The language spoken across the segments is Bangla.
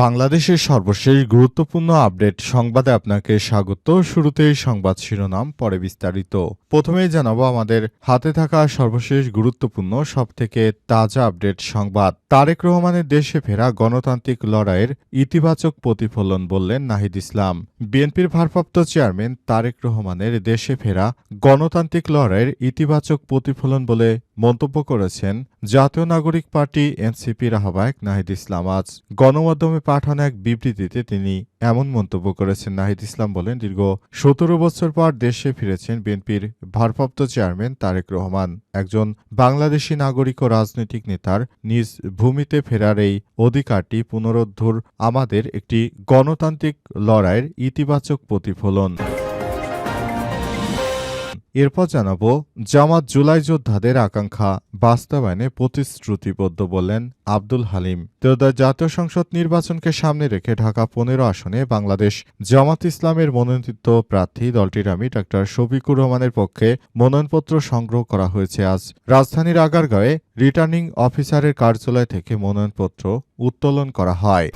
বাংলাদেশের সর্বশেষ গুরুত্বপূর্ণ আপডেট সংবাদে আপনাকে স্বাগত। শুরুতেই সংবাদ শিরোনাম, পরে বিস্তারিত। প্রথমেই জানাব আমাদের হাতে থাকা সর্বশেষ গুরুত্বপূর্ণ, সবথেকে তাজা আপডেট সংবাদ। তারেক রহমানের দেশে ফেরা গণতান্ত্রিক লড়াইয়ের ইতিবাচক প্রতিফলন বললেন নাহিদ ইসলাম। বিএনপির ভারপ্রাপ্ত চেয়ারম্যান তারেক রহমানের দেশে ফেরা গণতান্ত্রিক লড়াইয়ের ইতিবাচক প্রতিফলন বলে মন্তব্য করেছেন জাতীয় নাগরিক পার্টি এনসিপির আহ্বায়ক নাহিদ ইসলাম। আজ গণমাধ্যমে পাঠানো এক বিবৃতিতে তিনি এমন মন্তব্য করেছেন। নাহিদ ইসলাম বলেন, দীর্ঘ সতেরো বছর পর দেশে ফিরেছেন বিএনপির ভারপ্রাপ্ত চেয়ারম্যান তারেক রহমান। একজন বাংলাদেশি নাগরিক ও রাজনৈতিক নেতার নিজ ভূমিতে ফেরার এই অধিকারটি পুনরুদ্ধার আমাদের একটি গণতান্ত্রিক লড়াইয়ের ইতিবাচক প্রতিফলন। এরপর জানাব, জামাত জুলাই যোদ্ধাদের আকাঙ্ক্ষা বাস্তবায়নে প্রতিশ্রুতিবদ্ধ বললেন আব্দুল হালিম। ত্রয়োদশ জাতীয় সংসদ নির্বাচনকে সামনে রেখে ঢাকা পনেরো আসনে বাংলাদেশ জামাত ইসলামের মনোনীত প্রার্থী দলটির আমি ডাক্তার শফিকুর রহমানের পক্ষে মনোনয়নপত্র সংগ্রহ করা হয়েছে আজ। রাজধানীর আগারগাঁয়ে রিটার্নিং অফিসারের কার্যালয় থেকে মনোনয়নপত্র উত্তোলন করা হয়।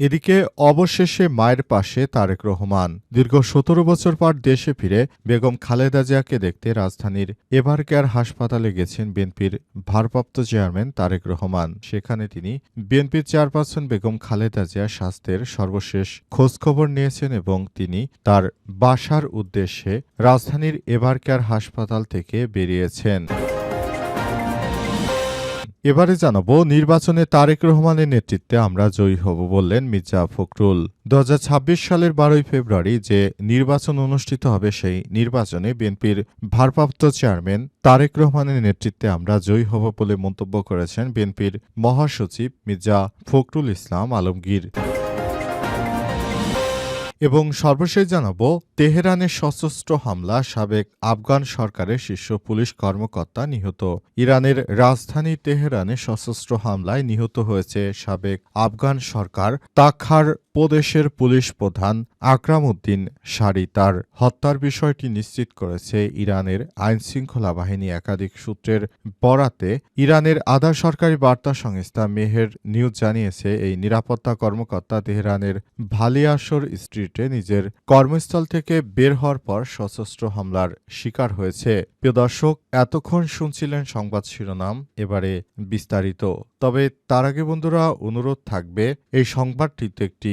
এদিকে অবশেষে মায়ের পাশে তারেক রহমান। দীর্ঘ সতেরো বছর পর দেশে ফিরে বেগম খালেদা জিয়াকে দেখতে রাজধানীর এভার কেয়ার হাসপাতালে গেছেন বিএনপির ভারপ্রাপ্ত চেয়ারম্যান তারেক রহমান। সেখানে তিনি বিএনপির চেয়ারপারসন বেগম খালেদা জিয়া স্বাস্থ্যের সর্বশেষ খোঁজখবর নিয়েছেন এবং তিনি তার বাসার উদ্দেশ্যে রাজধানীর এভার কেয়ার হাসপাতাল থেকে বেরিয়েছেন। এবারে জানাব, নির্বাচনে তারেক রহমানের নেতৃত্বে আমরা জয়ী হব বললেন মির্জা ফখরুল। দু হাজার ছাব্বিশ সালের বারোই ফেব্রুয়ারি যে নির্বাচন অনুষ্ঠিত হবে সেই নির্বাচনে বিএনপির ভারপ্রাপ্ত চেয়ারম্যান তারেক রহমানের নেতৃত্বে আমরা জয়ী হব বলে মন্তব্য করেছেন বিএনপির মহাসচিব মির্জা ফখরুল ইসলাম আলমগীর। এবং সর্বশেষ জানাব, তেহরানের সশস্ত্র হামলা সাবেক আফগান সরকারের শীর্ষ পুলিশ কর্মকর্তা নিহত। ইরানের রাজধানী তেহরানে সশস্ত্র হামলায় নিহত হয়েছে সাবেক আফগান সরকার তাখার প্রদেশের পুলিশ প্রধান আকরাম উদ্দিন সারি তার হত্যার বিষয়টি নিশ্চিত করেছে ইরানের আইনশৃঙ্খলা বাহিনী একাধিক সূত্রের বরাতে। ইরানের আধা সরকারি বার্তা সংস্থা মেহের নিউজ জানিয়েছে, এই নিরাপত্তা কর্মকর্তা তেহরানের ভালিয়াসর স্ট্রিটে নিজের কর্মস্থল থেকে বের হওয়ার পর সশস্ত্র হামলার শিকার হয়েছে। প্রিয় দর্শক, এতক্ষণ শুনছিলেন সংবাদ শিরোনাম, এবারে বিস্তারিত। তবে তার আগে বন্ধুরা, অনুরোধ থাকবে, এই সংবাদটিতে একটি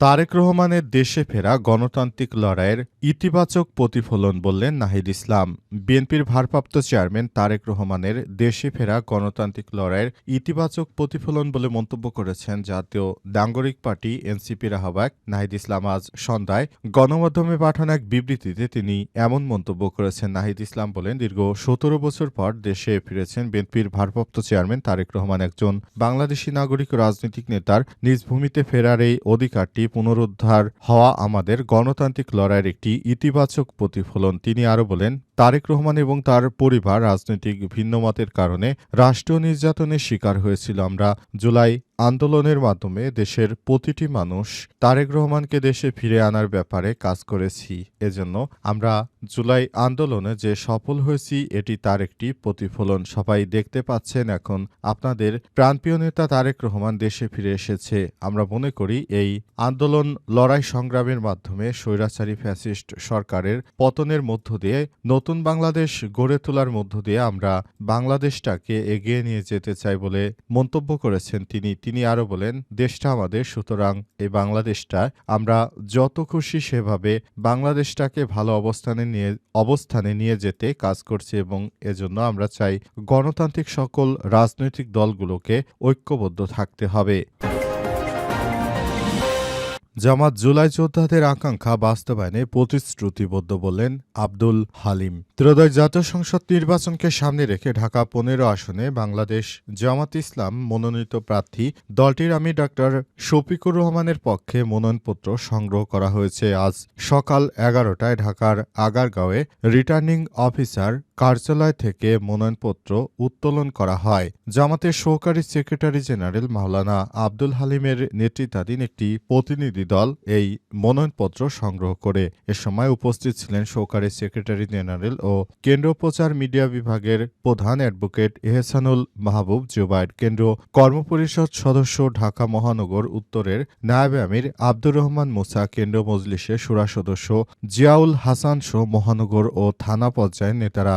তারেক রহমানের দেশে ফেরা গণতান্ত্রিক লড়াইয়ের ইতিবাচক প্রতিফলন বললেন নাহিদ ইসলাম। বিএনপির ভারপ্রাপ্ত চেয়ারম্যান তারেক রহমানের দেশে ফেরা গণতান্ত্রিক লড়াইয়ের ইতিবাচক প্রতিফলন বলে মন্তব্য করেছেন জাতীয় নাগরিক পার্টি এনসিপির আহ্বায়ক নাহিদ ইসলাম। আজ সন্ধ্যায় গণমাধ্যমে পাঠানো এক বিবৃতিতে তিনি এমন মন্তব্য করেছেন। নাহিদ ইসলাম বলেন, দীর্ঘ সতেরো বছর পর দেশে ফিরেছেন বিএনপির ভারপ্রাপ্ত চেয়ারম্যান তারেক রহমান। একজন বাংলাদেশি নাগরিক রাজনৈতিক নেতার নিজ ভূমিতে ফেরার এই অধিকারটি পুনরুদ্ধার হওয়া আমাদের গণতান্ত্রিক লড়াইয়ের একটি ইতিবাচক প্রতিফলন। তিনি আরও বলেন তারেক রহমান এবং তার পরিবার রাজনৈতিক ভিন্নমতের কারণে রাষ্ট্রীয় নির্যাতনের শিকার হয়েছিল। আমরা জুলাই আন্দোলনের মাধ্যমে দেশের প্রতিটি মানুষ তারেক রহমানকে দেশে ফিরে আনার ব্যাপারে কাজ করেছি। এজন্য আমরা জুলাই আন্দোলনে যে সফল হয়েছি, এটি তার একটি প্রতিফলন। সবাই দেখতে পাচ্ছেন এখন আপনাদের প্রাণপ্রিয় নেতা তারেক রহমান দেশে ফিরে এসেছে। আমরা মনে করি এই আন্দোলন লড়াই সংগ্রামের মাধ্যমে স্বৈরাচারী ফ্যাসিস্ট সরকারের পতনের মধ্য দিয়ে নতুন বাংলাদেশ গড়ে তোলার মধ্য দিয়ে আমরা বাংলাদেশটাকে এগিয়ে নিয়ে যেতে চাই বলে মন্তব্য করেছেন তিনি। তিনি আরও বলেন, দেশটা আমাদের, সুতরাং এই বাংলাদেশটা আমরা যত খুশি সেভাবে বাংলাদেশটাকে ভালো অবস্থানে নিয়ে অবস্থানে নিয়ে যেতে কাজ করছি এবং এজন্য আমরা চাই গণতান্ত্রিক সকল রাজনৈতিক দলগুলোকে ঐক্যবদ্ধ থাকতে হবে। জামাত জুলাই যোদ্ধাদের আকাঙ্ক্ষা বাস্তবায়নে প্রতিশ্রুতিবদ্ধ বললেন আব্দুল হালিম। ত্রয়োদশ জাতীয় সংসদ নির্বাচনকে সামনে রেখে ঢাকা পনেরো আসনে বাংলাদেশ জামাত ইসলাম মনোনীত প্রার্থী দলটির আমি ডাক্তার শফিকুর রহমানের পক্ষে মনোনয়নপত্র সংগ্রহ করা হয়েছে। আজ সকাল এগারোটায় ঢাকার আগারগাঁওয়ে রিটার্নিং অফিসার কার্যালয় থেকে মনোনয়নপত্র উত্তোলন করা হয়। জামাতের সহকারী সেক্রেটারি জেনারেল মাওলানা আব্দুল হালিমের নেতৃত্বাধীন একটি প্রতিনিধি দল এই মনোনয়নপত্র সংগ্রহ করে। এ সময় উপস্থিত ছিলেন সহকারী সেক্রেটারি জেনারেল ও কেন্দ্র প্রচার মিডিয়া বিভাগের প্রধান অ্যাডভোকেট এহসানুল মাহবুব জুবায়ের। কেন্দ্র কর্মপরিষদ সদস্য ঢাকা মহানগর উত্তরের নায়েব আমির আব্দুর রহমান মুসা কেন্দ্র মজলিসের সুরা সদস্য জিয়াউল হাসান সহ মহানগর ও থানা পর্যায়ের নেতারা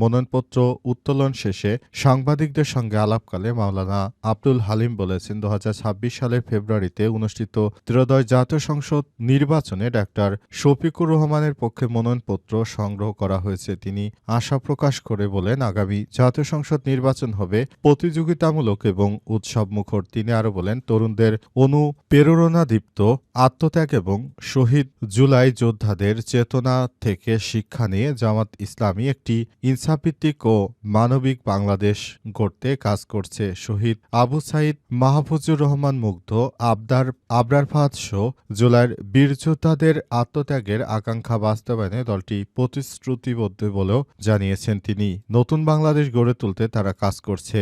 মনোনয়নপত্র উত্তোলন শেষে সাংবাদিকদের সঙ্গে আলাপকালে মাওলানা আব্দুল হালিম বলেছেন, দু হাজার ছাব্বিশ সালের ফেব্রুয়ারিতে অনুষ্ঠিত ত্রয়োদশ জাতীয় সংসদ নির্বাচনে ডাক্তার শফিকুর রহমানের পক্ষে মনোনয়নপত্র সংগ্রহ করা হয়েছে। তিনি আশা প্রকাশ করে বলেন, আগামী জাতীয় সংসদ নির্বাচন হবে প্রতিযোগিতামূলক এবং উৎসব মুখর তিনি আরও বলেন, তরুণদের অনুপ্রেরণাদীপ্ত, আত্মত্যাগ এবং শহীদ জুলাই যোদ্ধাদের চেতনা থেকে শিক্ষা নিয়ে জামাত ইসলামী একটি ইনসাফভিত্তিক ও মানবিক বাংলাদেশ গড়তে কাজ করছে শহীদ আবু সাইদ মাহফুজুর রহমান মুগ্ধ আবদার আবরার ফাঁদ শো জুলাইয়ের বীরযোদ্ধাদের আত্মত্যাগের আকাঙ্ক্ষা বাস্তবায়নে দলটি প্রতিশ্রুতিবদ্ধ বলেও জানিয়েছেন তিনি। নতুন বাংলাদেশ গড়ে তুলতে তারা কাজ করছে।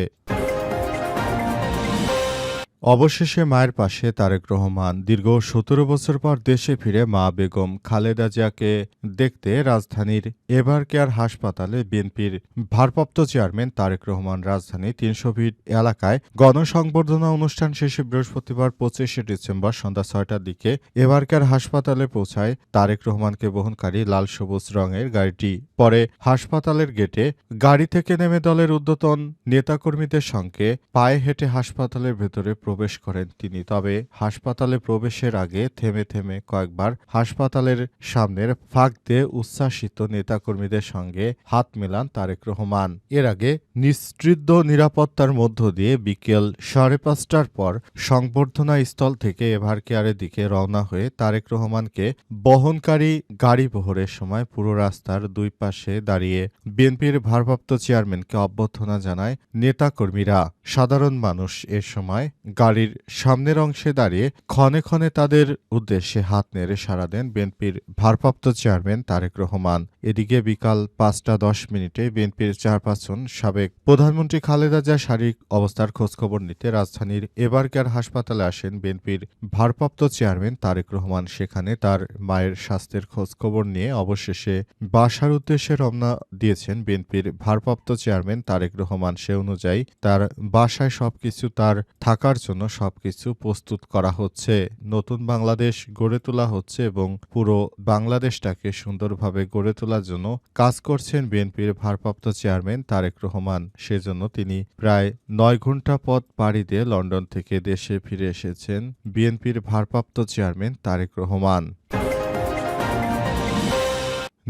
অবশেষে মায়ের পাশে তারেক রহমান দীর্ঘ সতেরো বছর পর দেশে ফিরে মা বেগম খালেদা জিয়াকে দেখতে রাজধানীর এভার কেয়ার হাসপাতালে বিএনপির ভারপ্রাপ্ত চেয়ারম্যান তারেক রহমান রাজধানী তিনশো ফিট এলাকায় গণসংবর্ধনা অনুষ্ঠান শেষে বৃহস্পতিবার পঁচিশে ডিসেম্বর সন্ধ্যা ছয়টার দিকে এভার কেয়ার হাসপাতালে পৌঁছায় তারেক রহমানকে বহনকারী লাল সবুজ রঙের গাড়িটি। পরে হাসপাতালের গেটে গাড়ি থেকে নেমে দলের উদ্যতন নেতাকর্মীদের সঙ্গে পায়ে হেঁটে হাসপাতালের ভেতরে প্রবেশ করেন তিনি। তবে হাসপাতালে প্রবেশের আগে থেমে থেমে কয়েকবার হাসপাতালের সামনের ফাঁক দিয়ে উচ্ছ্বাসিত নেতাকর্মীদের সঙ্গে হাত মেলান তারেক রহমান। এর আগে নিশ্চিদ্র নিরাপত্তার মধ্য দিয়ে বিকেল সাড়ে পাঁচটার পর সংবর্ধনা স্থল থেকে এভার কেয়ারের দিকে রওনা হয়ে তারেক রহমানকে বহনকারী গাড়ি বহরের সময় পুরো রাস্তার দুই পাশে দাঁড়িয়ে বিএনপির ভারপ্রাপ্ত চেয়ারম্যানকে অভ্যর্থনা জানায় নেতাকর্মীরা। সাধারণ মানুষ এ সময় গাড়ির সামনের অংশে দাঁড়িয়ে ক্ষণে ক্ষণে তাদের উদ্দেশ্যে হাত নেড়ে সাড়া দেন বিএনপির ভারপ্রাপ্ত চেয়ারম্যান তারেক রহমান। এদিকে বিকাল পাঁচটা দশ মিনিটে বিএনপির চেয়ারপারসন সাবেক প্রধানমন্ত্রী খালেদা জিয়া শারীরিক অবস্থার খোঁজখবর নিতে রাজধানীর এবারকার হাসপাতালে আসেন বিএনপির ভারপ্রাপ্ত চেয়ারম্যান তারেক রহমান। সেখানে তার মায়ের স্বাস্থ্যের খোঁজখবর নিয়ে অবশেষে বাসার উদ্দেশ্যে রওনা দিয়েছেন বিএনপির ভারপ্রাপ্ত চেয়ারম্যান তারেক রহমান। সে অনুযায়ী তার বাসায় সবকিছু তার থাকার জন্য সবকিছু প্রস্তুত করা হচ্ছে। নতুন বাংলাদেশ গড়ে তোলা হচ্ছে এবং পুরো বাংলাদেশটাকে সুন্দরভাবে গড়ে তোলার জন্য কাজ করছেন বিএনপির ভারপ্রাপ্ত চেয়ারম্যান তারেক রহমান। সেজন্য তিনি প্রায় নয় ঘণ্টা পথ পাড়ি দিয়ে লন্ডন থেকে দেশে ফিরে এসেছেন বিএনপির ভারপ্রাপ্ত চেয়ারম্যান তারেক রহমান।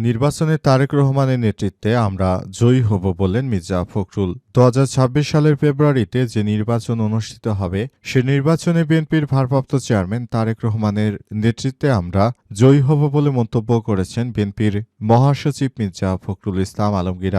নির্বাচনে তারেক রহমানের নেতৃত্বে আমরা জয়ী হব বলেন মির্জা ফখরুল। দু হাজার ছাব্বিশ সালের ফেব্রুয়ারিতে যে নির্বাচন অনুষ্ঠিত হবে, সে নির্বাচনে বিএনপির ভারপ্রাপ্ত চেয়ারম্যান তারেক রহমানের নেতৃত্বে আমরা জয়ী হব বলে মন্তব্য করেছেন বিএনপির মহাসচিব মির্জা ফখরুল ইসলাম আলমগীর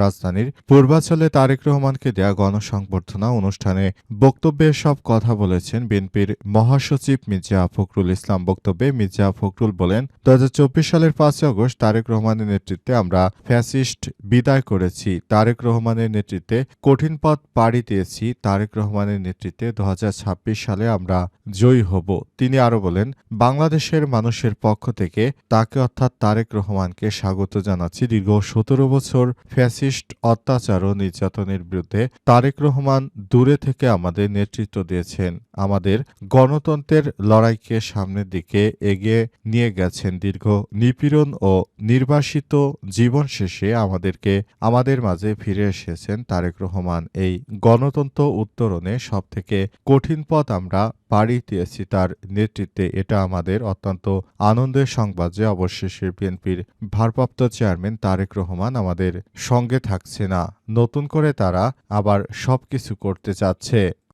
রাজধানীর পূর্বাঞ্চলে তারেক রহমানকে দেয়া গণসংবর্ধনা অনুষ্ঠানে বক্তব্যে সব কথা বলেছেন বিএনপির মহাসচিব মির্জা ফখরুল ইসলাম। বক্তব্যে মির্জা ফখরুল বলেন, দু হাজার চব্বিশ সালের পাঁচই আগস্ট তারেক রহমানের নেতৃত্বে আমরা ফ্যাসিস্ট বিদায় করেছি। তারেক রহমানের নেতৃত্বে কঠিন পথ পাড়ি দিয়েছি তারেক রহমানের নেতৃত্বে দু হাজার ছাব্বিশ সালে আমরা জয়ী হব। তিনি আরও বলেন, বাংলাদেশের মানুষের পক্ষ থেকে তাকে অর্থাৎ তারেক রহমানকে স্বাগত জানাচ্ছি। দীর্ঘ সতেরো বছর ফ্যাসিস্ট অত্যাচার ও নির্যাতনের বিরুদ্ধে তারেক রহমান দূরে থেকে আমাদের নেতৃত্ব দিয়েছেন। আমাদের গণতন্ত্রের লড়াইকে সামনের দিকে এগিয়ে নিয়ে গেছেন। দীর্ঘ নিপীড়ন ও নির্বাসিত জীবন শেষে আমাদেরকে, আমাদের মাঝে ফিরে এসেছেন তারেক রহমান এই গণতন্ত্র উত্তরণে সবথেকে কঠিন পথ আমরা পাড়ি দিয়েছি তার নেতৃত্বে। এটা আমাদের অত্যন্ত আনন্দের সংবাদ যে অবশেষে বিএনপির ভারপ্রাপ্ত চেয়ারম্যান তারেক রহমান আমাদের সঙ্গে থাকছে না। নতুন করে তারা আবার সব কিছু করতে চাচ্ছে